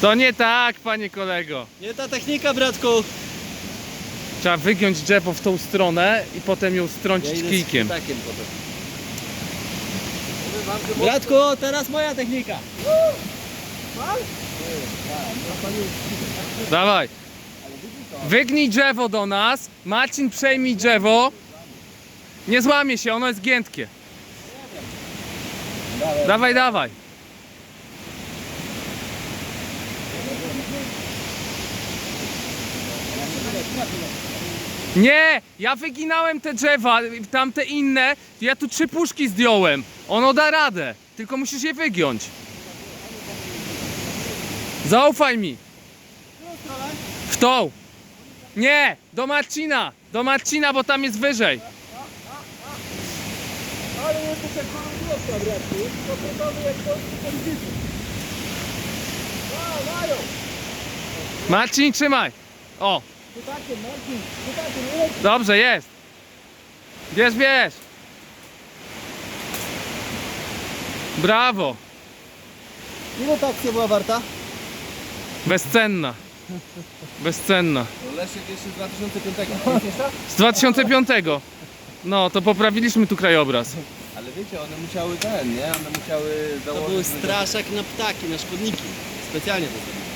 To nie tak, panie kolego. Nie ta technika, bratku. Trzeba wygiąć drzewo w tą stronę i potem ją strącić kijkiem. takiem potem. Bratku, teraz moja technika. Dawaj. Wygnij drzewo do nas. Marcin, przejmij drzewo. Nie złamie się, ono jest giętkie. Dawaj, dawaj. Nie, ja wyginałem te drzewa, tamte inne, ja tu trzy puszki zdjąłem. Ono da radę, tylko musisz je wygiąć. Zaufaj mi. W tą. Nie, do Marcina. Do Marcina, bo tam jest wyżej. Ale jest to jak to politycy. Marcin, trzymaj. O, dobrze, jest. Bierz, bierz. Brawo. Ile ta akcja była warta? Bezcenna. Bezcenna. Leszek jeszcze z 2005. Z 2005. No, to poprawiliśmy tu krajobraz. Ale wiecie, one musiały ten, nie? One musiały To założyć... był straszak na ptaki, na szkodniki. Specjalnie to zrobiłem.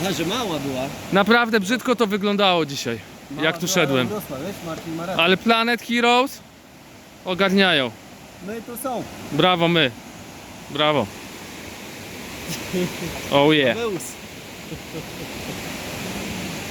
Aha, że mała była. Naprawdę brzydko to wyglądało dzisiaj, jak tu szedłem. Rosła, wiesz, Marcin ma rację. Ale Planet Heroes ogarniają. My tu są. Brawo my. Brawo. Oh yeah.